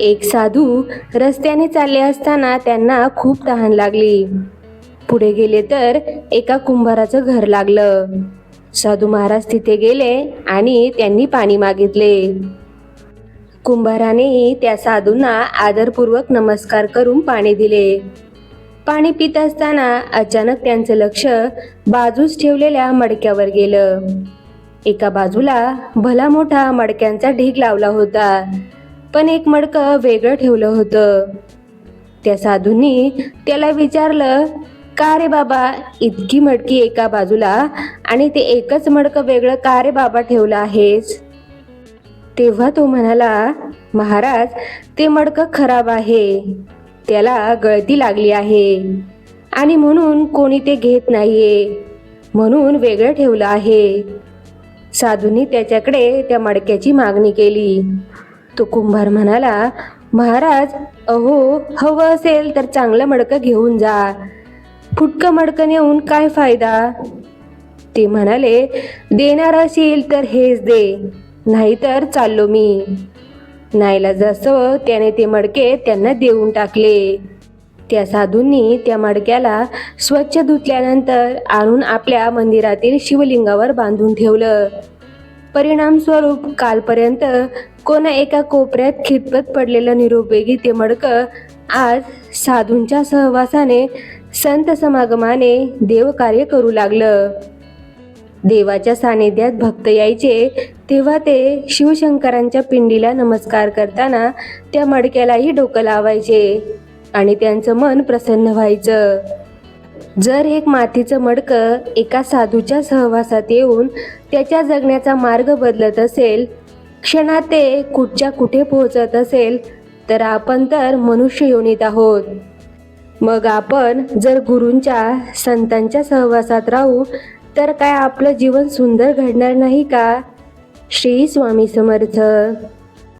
एक साधू रस्त्याने चालले असताना त्यांना खूप तहान लागली. पुढे गेले तर एका कुंभाराचं घर लागलं. साधू महाराज तिथे गेले आणि त्यांनी पाणी मागितले. कुंभारानेही त्या साधूंना आदरपूर्वक नमस्कार करून पाणी दिले. पाणी पित असताना अचानक त्यांचं लक्ष बाजूस ठेवलेल्या मडक्यावर गेलं. एका बाजूला भला मोठा मडक्यांचा ढीग लावला होता. पण एक मडकं वेगळं ठेवलं होतं. त्या साधूंनी त्याला विचारलं का रे बाबा इतकी मडकी एका बाजूला आणि ते एकच मडकं वेगळं का रे बाबा ठेवलं आहेस? तेव्हा तो म्हणाला महाराज ते मडकं खराब आहे. त्याला गळती लागली आहे आणि म्हणून कोणी ते घेत नाहीये. म्हणून वेगळं ठेवलं आहे. साधूंनी त्याच्याकडे त्या मडक्याची मागणी केली. तो कुंभार म्हणाला महाराज अहो हवं असेल तर चांगलं मडकं घेऊन जा. फुटकं मडकं नेऊन काय फायदा? ते म्हणाले देणार असेल तर हेच दे नाहीतर चाललो मी. नाईला जसं त्याने ते मडके त्यांना देऊन टाकले. त्या साधूंनी त्या मडक्याला स्वच्छ धुतल्यानंतर आणून आपल्या मंदिरातील शिवलिंगावर बांधून ठेवलं. परिणामस्वरूप कालपर्यंत कोणा एका कोपऱ्यात खितपत पडलेलं निरुपयोगी ते मडकं आज साधूंच्या सहवासाने संत समागमाने देवकार्य करू लागलं. देवाच्या सानिध्यात भक्त यायचे तेव्हा ते शिवशंकरांच्या पिंडीला नमस्कार करताना त्या मडक्यालाही डोकं लावायचे आणि त्यांचं मन प्रसन्न व्हायचं. जर एक मातीचं मडकं एका साधूच्या सहवासात येऊन त्याच्या जगण्याचा मार्ग बदलत असेल क्षणात ते कुठच्या कुठे पोहोचत असेल तर आपण तर मनुष्य योनीत आहोत. मग आपण जर गुरूंच्या संतांच्या सहवासात राहू तर काय आपलं जीवन सुंदर घडणार नाही का? श्री स्वामी समर्थ.